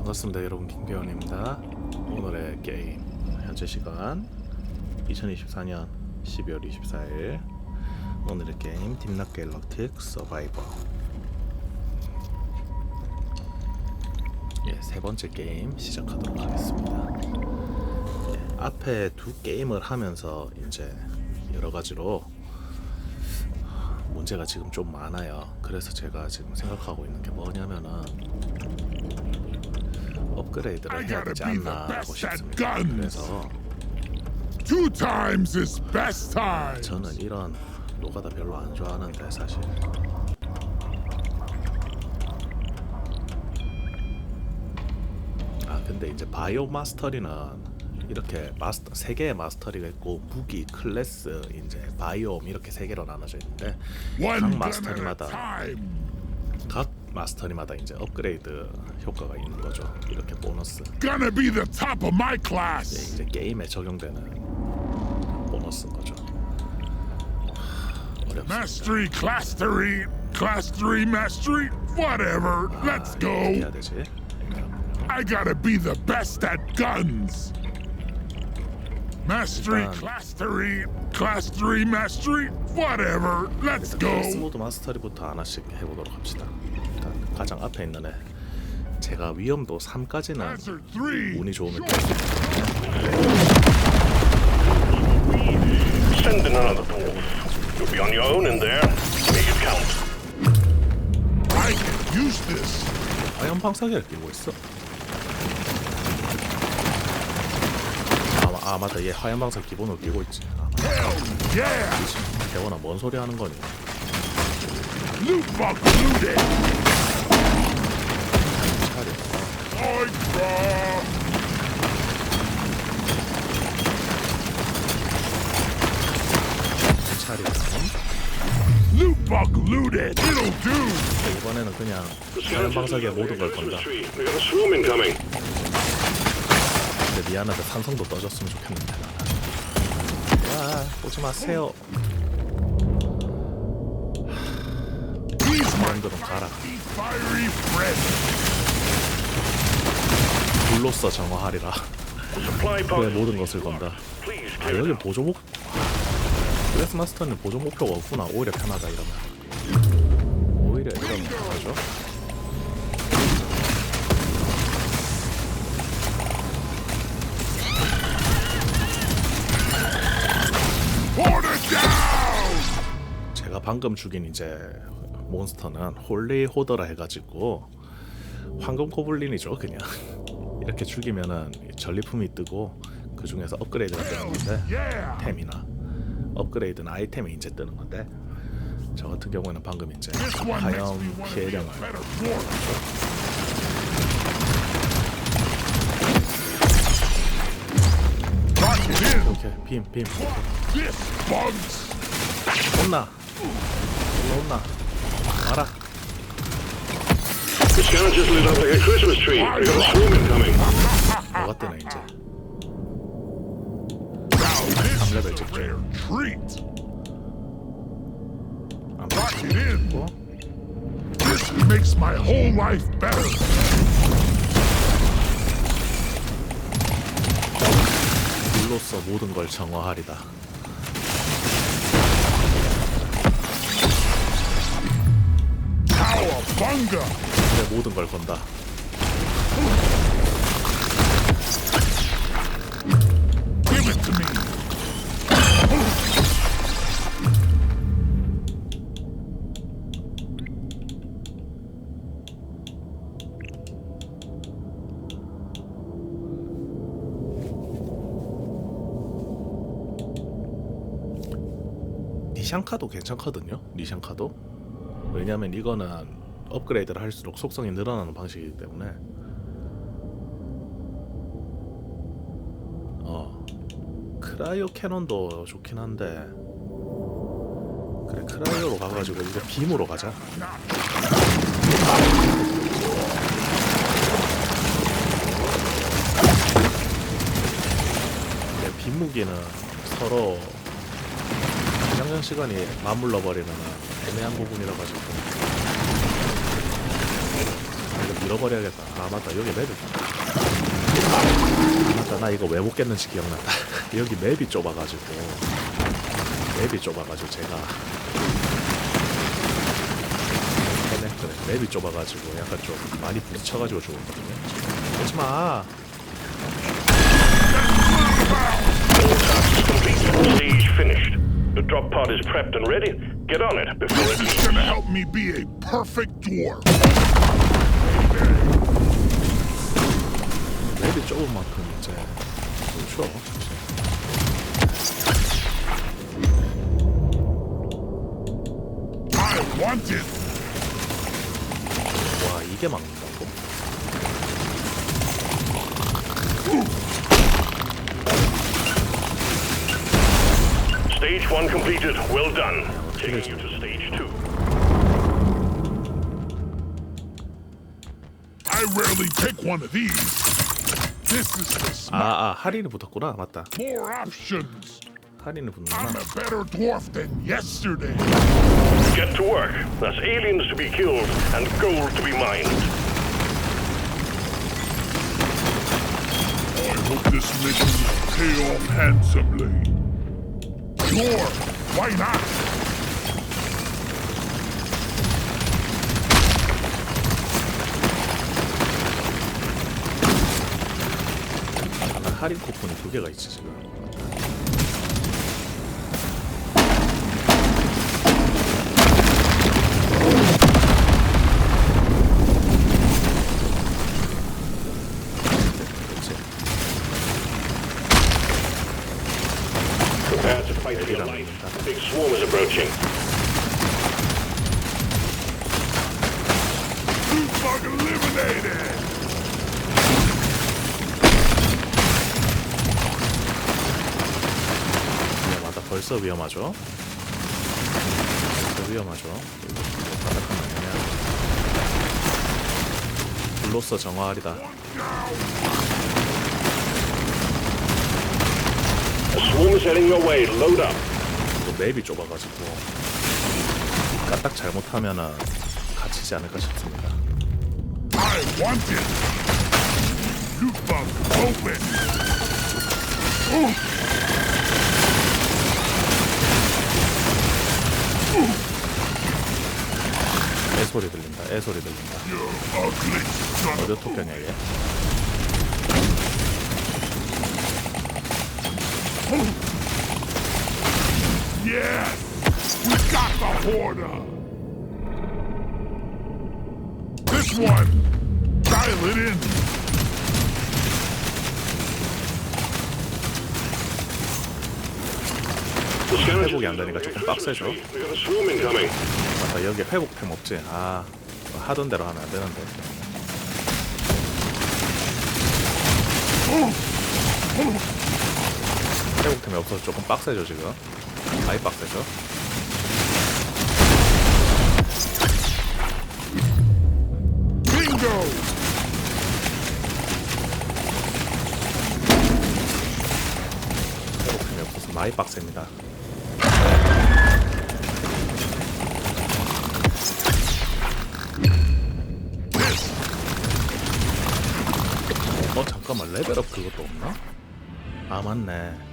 반갑습니다 여러분. 김배원입니다. 오늘의 게임 현재 시간 2024년 12월 24일. 오늘의 게임 딥락 갤럭틱 서바이버 예, 세 번째 게임 시작하도록 하겠습니다. 예, 앞에 두 게임을 하면서 이제 여러 가지로 문제가 지금 좀 많아요. 그래서 제가 지금 생각하고 있는 게 뭐냐면은 업그레이드를 해야 되지 않나라고 싶습니다. 그래서 Two times is best time. 저는 이런 노가다 별로 안 좋아하는데 사실 아 근데 이제 바이오 마스터리는 이렇게 마스터 세 개의 마스터리가 있고 무기, 클래스, 이제 바이옴 이렇게 세 개로 나눠져 있는데 각 마스터리마다 마스터리마다 이제 업그레이드 효과가 있는 거죠. 이렇게 보너스. Gonna be the top of my class. 이제 게임에 적용되는 보너스인 거죠. Mastery, class three, class three mastery, whatever. Let's 아, 어떻게 해야 go. 되지? I gotta be the best at guns. Mastery, class three, class three mastery, whatever. Let's go. 모드 마스터리부터 하나씩 해보도록 합시다. 가장 앞에 있는 애 제가 위험도 3까지는 Answer three. 운이 좋으면 Send in another. You'll be on your own in there. Make it count. I can use this. 화염 방사기를 끼고 있어. 아, 아 맞다 얘 화염 방사 기본으로 끼고 있지. 아, 맞다. Hell yeah. 대원아 뭔 소리 하는 거니? Loot box looted. Loot box looted. It'll do. 이번에는 그냥 화염 방사기에 모든 걸 건다. Christmas tree. We got a swarm incoming. 근데 미안한데 산성도 떠줬으면 좋겠는데. 야 오지 마세요. 사람들은 가라. fiery. 불로써 정화하리라. 그의. 모든 것을 건다. 아 여기 it. 보조 목 클래스 마스터는 보조 목표가 없구나. 오히려 편하다 이러면. 오히려 이러면 편하죠. 제가 방금 죽인 이제 몬스터는 홀리 호더라 해가지고 황금 고블린이죠 그냥 이렇게 죽이면은 전리품이 뜨고 그 중에서 업그레이드가 뜨는 건데. 템이나 업그레이드는 아이템이 이제 뜨는 건데 저 같은 경우에는 방금 이제 화염 피해량을. 이렇게 빔빔. 혼나 혼나 와라 뭐가 뜨네 이제 Now this level is a 직전. rare treat. 안 Lock it in. 고 This makes my whole life better. 불로써 모든 걸 정화하리다 내 모든 걸 건다. 니샹카도 괜찮거든요. 니샹카도 왜냐하면 이거는 업그레이드를 할수록 속성이 늘어나는 방식이기 때문에 어 크라이오 캐논도 좋긴 한데 그래 크라이오로 가가지고 이거 빔으로 가자. 네, 빔 무기는 서로 장전 시간이 맞물러 버리면 애매한 부분이라 가지고 이거 질러버려야겠다. 아 맞다 여기 맵이 아, 맞다 나 이거 왜 못 깼는지 기억난다. 여기 맵이 좁아가지고 맵이 좁아가지고 제가 네네 그래 맵이 좁아가지고 약간 좀 많이 부딪혀가지고 죽었거든요. 오지 마. Complete. Siege finished. The drop pod is prepped and ready. Get on it before it This is leaves. gonna help me be a perfect dwarf. 맵이 좁은 만큼 이제 좋죠. I want it. 와 이게 막는다고? Stage one completed. Well done. Taking you to rarely pick one of these. This is the smart. 아, 아 할인이 붙었구나. 맞다. More options. 할인이 I'm 붙는구나. a better dwarf than yesterday. Get to work. There's aliens to be killed and gold to be mined. I hope this mission will pay off handsomely. Sure, why not? 아, 할인 쿠폰이 두 개가 있지 지금. bug eliminated! 벌써 위험하죠. 벌써 위험하죠. 바닥하면 그냥 불로서 정화하리다. A swarm is heading your way. Load up. 또 맵이 좁아가지고 까딱 잘못하면은 갇히지 않을까 싶습니다. I want it! Loot bug open! 애 소리 들린다. 애 소리 들린다. 어디 토끼냐 얘? Yes! We got the hoarder! This one! Dial it in! 회복이 안 되니까 조금 빡세죠. 맞다 여기 회복템 없지. 아 하던 대로 하면 안 되는데. 회복템이 없어서 조금 빡세죠 지금. 많이 빡세죠. 회복템이 없어서 많이 빡셉니다. 레벨업 그것도 없나? 아 맞네.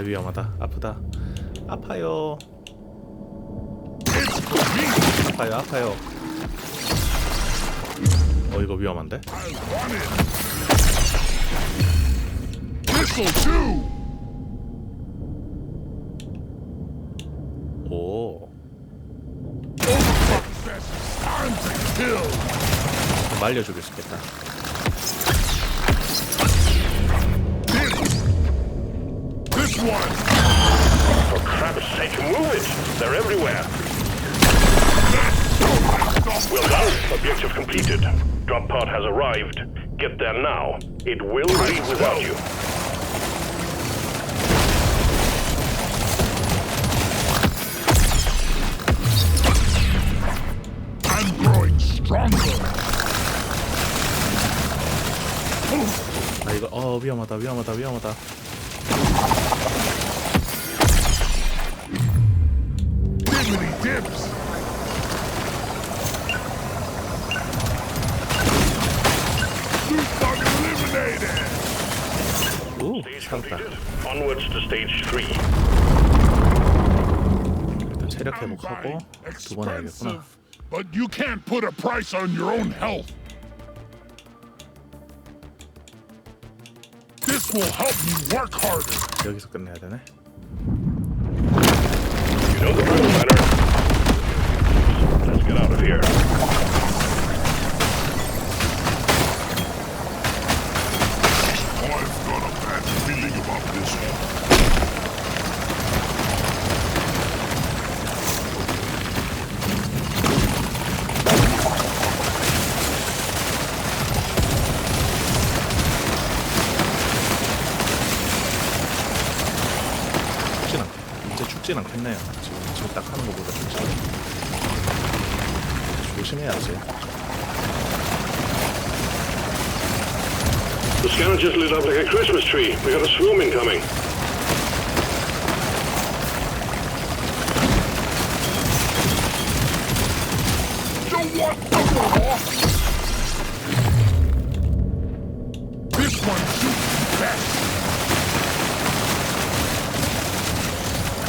위험하다. 아프다. 아파요. 아파요. 아파요. 어 이거 위험한데? 오! 말려 죽일 수 있겠다 Objective completed. Drop pod has arrived. Get there now. It will leave without you. I'm growing stronger! 아 이거 어 위험하다 위험하다 위험하다 Dibbity dips! 오 Stage 살았다 completed. Onwards to stage three. 일단 체력 I'm 회복하고 buying 두 번 해야겠구나 expensive, but you can't put a price on your own health. This will help me work harder. 여기서 끝내야 되네 You know the drill, Leonard. Let's get out of here. 조심해야지 The scanner just lit up like a Christmas tree. We got a swarm incoming. You want number off? This one shoots best.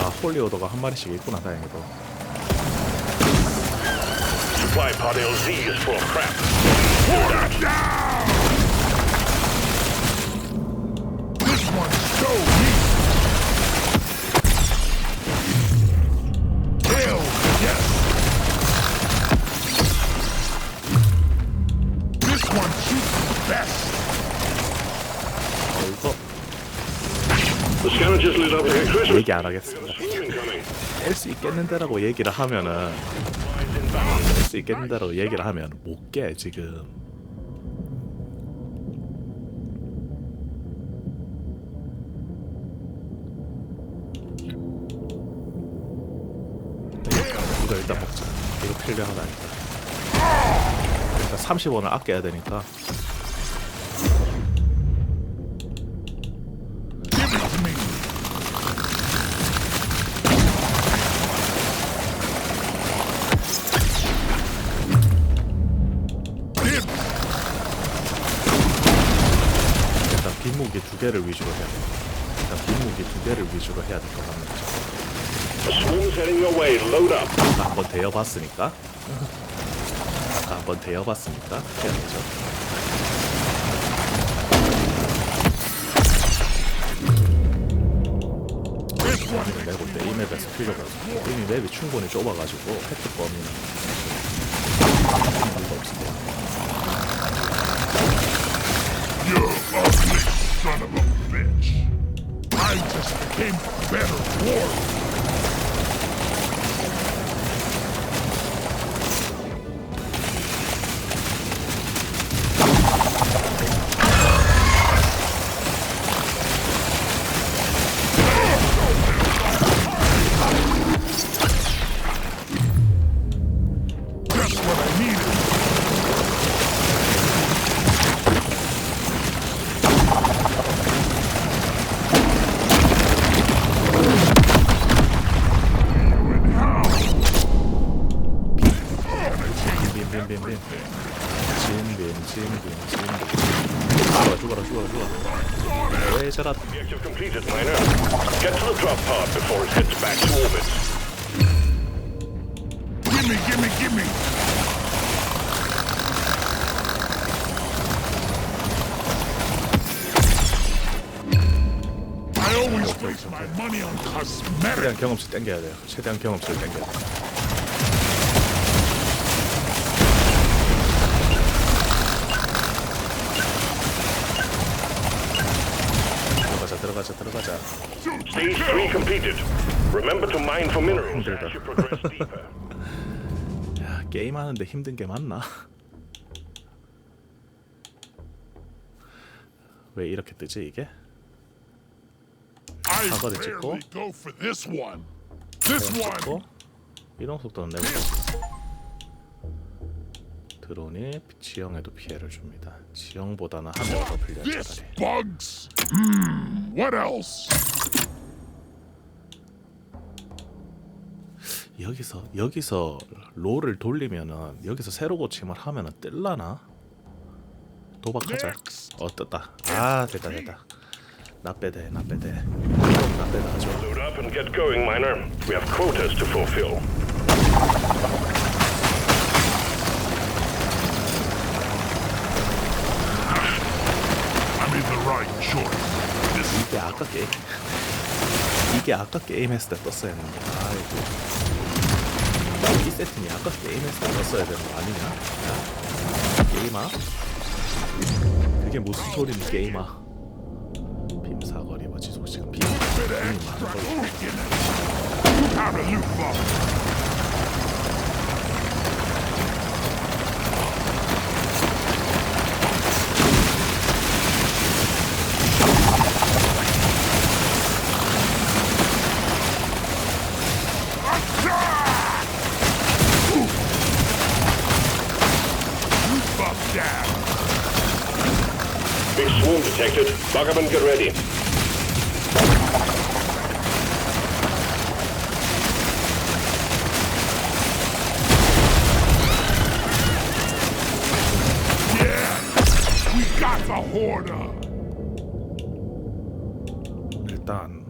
아 홀리오더가 한 마리씩 있구나 다행히도 Supply pod LZ is full of crap. Put down! This one's so neat. Kill, yes. This one shoots best. 어 The just lit up a Christmas 얘기 안 하겠습니다. 깰수 있겠는데라고 얘기를 하면은 깰수 있겠는데라고 얘기를 하면 못 깨 지금. 이거 일단 먹자. 이거 필요하다. 일단 일단 30원을 아껴야 되니까 개를 위주로 해야 돼. 일단 빈무기 두 개를 위주로 해야 될 것 같네 The swarm's heading your way. Load up. 아까 한번 대여봤으니까. 아까 한번 대여봤으니까 해야 되죠. 범위를 내고 때이 맵에서 필요가 없어 이미 맵이 충분히 좁아가지고 획득 범위는 필요가 없습니다 son of a bitch. I just became a better warrior. 빈빈빈빈빈 진빈 진빈 진빈 죽어라 죽어라 죽어라 죽어라 왜 저라. 최대한 경험치 땡겨야 돼요. 최대한 경험치를 땡겨야 돼. 들어가자 completed. Remember to mine for minerals as you progress deeper. 야, 게임하는데 힘든 게 맞나? 왜 이렇게 뜨지 이게? I 사거리 찍고. go for this one. This one. 고 이동 속도는 내보자. 드론이 지형에도 피해를 줍니다. 지형보다는 하늘을 더 불리한 차라리. 여기서 여기서 롤을 돌리면은 여기서 새로 고침을 하면은 뜰라나? 도박하자. 어 떴다. 아 됐다 됐다. 나 빼대 나 빼대. 나 빼다 하죠. Load up and get going, miner. We have quotas to fulfill. I made the right choice. This is 이게 아까 게임 이게 아까 게임 했을 때 떴어야 했는데 아이고 이 세팅이 아까 게임 했을 때 떴어야 되는 거 아니냐? 야, 게임아? 그게 무슨 소리니 게임아? 빔사거리 뭐 지속시간 빔 빔이 extra 많은 걸 kick swarm detected. Buggerman, get ready. Yeah, we got the hoarder. 일단.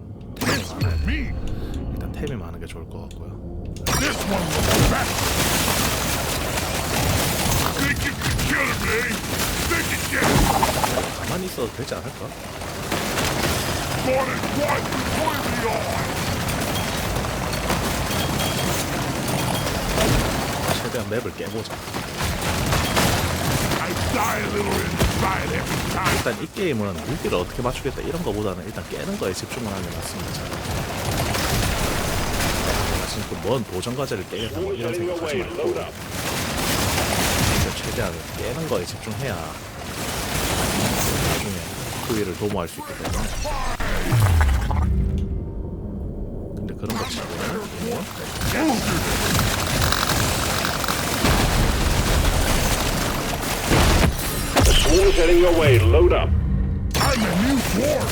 일단 템이 많은 게 좋을 것 같고요 This one looks better. Think you can kill me? Think you can? 가만히 있어도 되지 않을까? 최대한 맵을 깨보자. 일단 이 게임은 무기를 어떻게 맞추겠다 이런 거보다는 일단 깨는 거에 집중을 하는 게 맞습니다. 지금 또먼 도전 과제를 깨겠다 뭐 이런 생각하지. 말고 최대한 깨는 거에 집중해야 후위를 도모할 수 있기 때문에 근데 그런 거 치고는 The swarm is heading your way. Load up. I'm a new dwarf.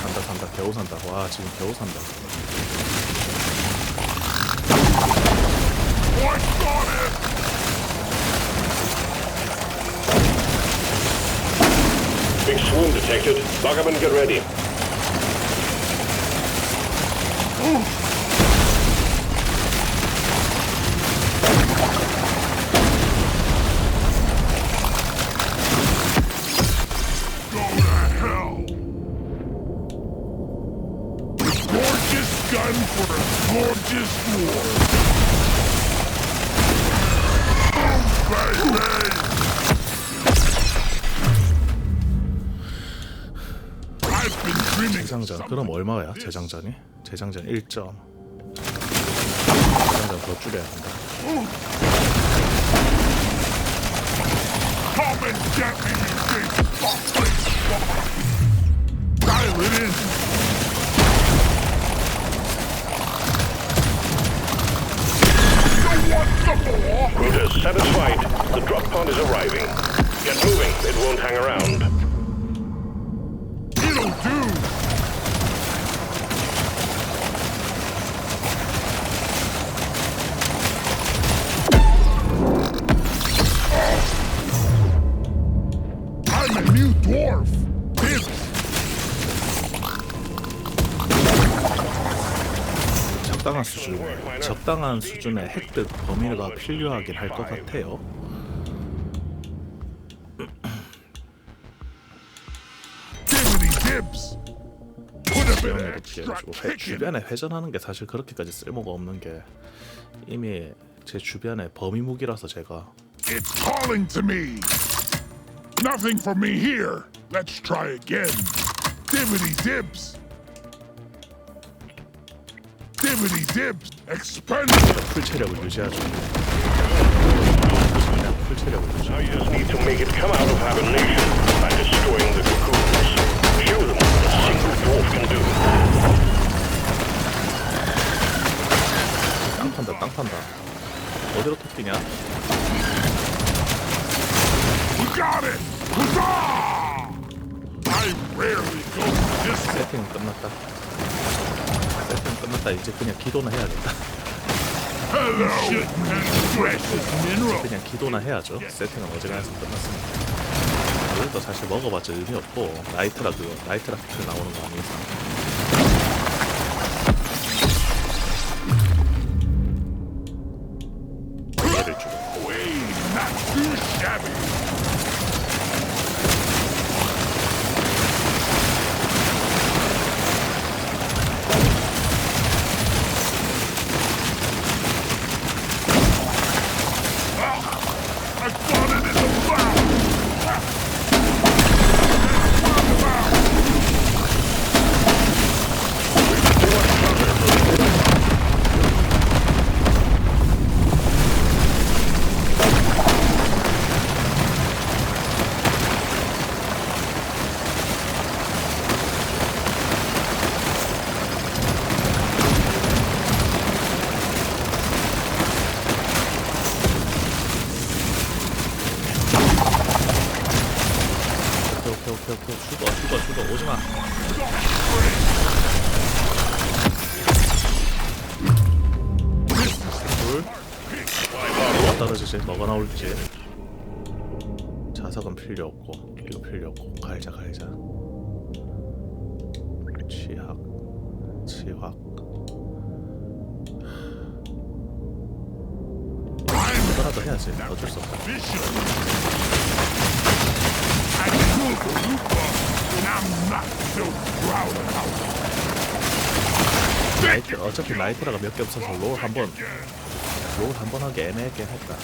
산다 산다 겨우 산다 와 지금 겨우 산다 I got it. Swarm detected. Buggerman, get ready. Go 그럼 얼마야. 재장전이? 재장전 1점 재장전 더 줄여야 한다 more? Quotas satisfied. The drop pod is arriving. Get moving. It won't hang around. 적당한 수준의 획득 범위가 필요하긴 할 것 같아요. 지형에도 회. 주변에 회전하는 게 사실 그렇게까지 쓸모가 없는 게 이미 제 주변에 범위 무기라서 제가 It's calling to me. Nothing for me here. Let's try again. Dibbity dibs. Expendable. 풀 체력을 유지하죠. 그냥 풀 체력을 유지. Now you just need to make it come out of hibernation by destroying the cocoons. Show them what a single dwarf can do. 땅 판다, 땅 판다. 어디로 토끼냐? We got it. Huzzah! I rarely go this. 세팅은 끝났다. 끝났다. 이제 그냥 기도나 해야겠다. 그냥 기도나 해야죠. 세팅은 어지간해서 끝났습니다. 이것도 사실 먹어봤자 의미 없고 라이트라 그거 라이트라 피클 나오는 거 아닌 이상. 치확 이거라도 해야지 어쩔 수 없다. 라이트 어차피 라이트라가 몇 개 없어서 롤 한번 롤 한 번 하기 애매하긴 했다.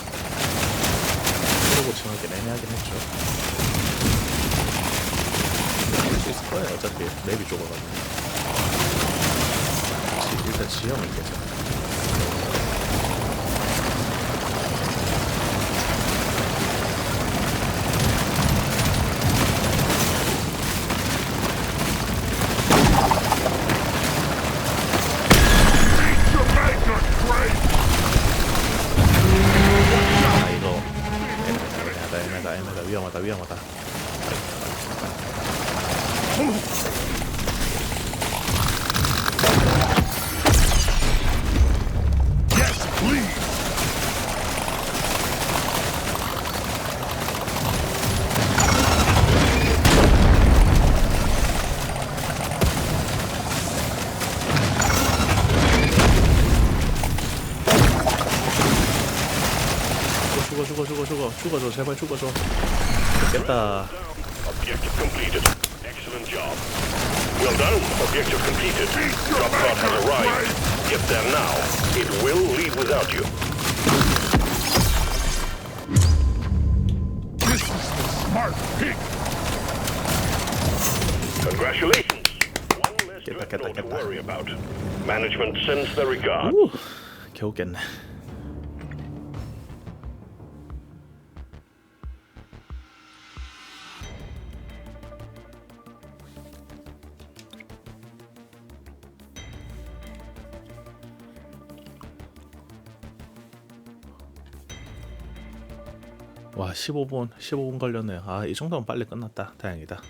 그러고 칭하기 애매하긴 했죠. 할수 있을 거예요. 어차피 맵이 좁아가지고. 지- 일단 지형을 깨자. Jamaica great. 아 이거 애 죽어 죽어 죽어줘 제발 죽어줘. 됐다. Objective completed. Excellent job. Well done. Objective completed. Drop pod has arrived. Get there now. It will leave without you. This is the smart pig. Congratulations. One less Get back, get dreadnought back, to get back. worry about. Management sends their regards. 우 겨우 깼네. 15분 15분 걸렸네요. 아 이 정도면 빨리 끝났다. 다행이다.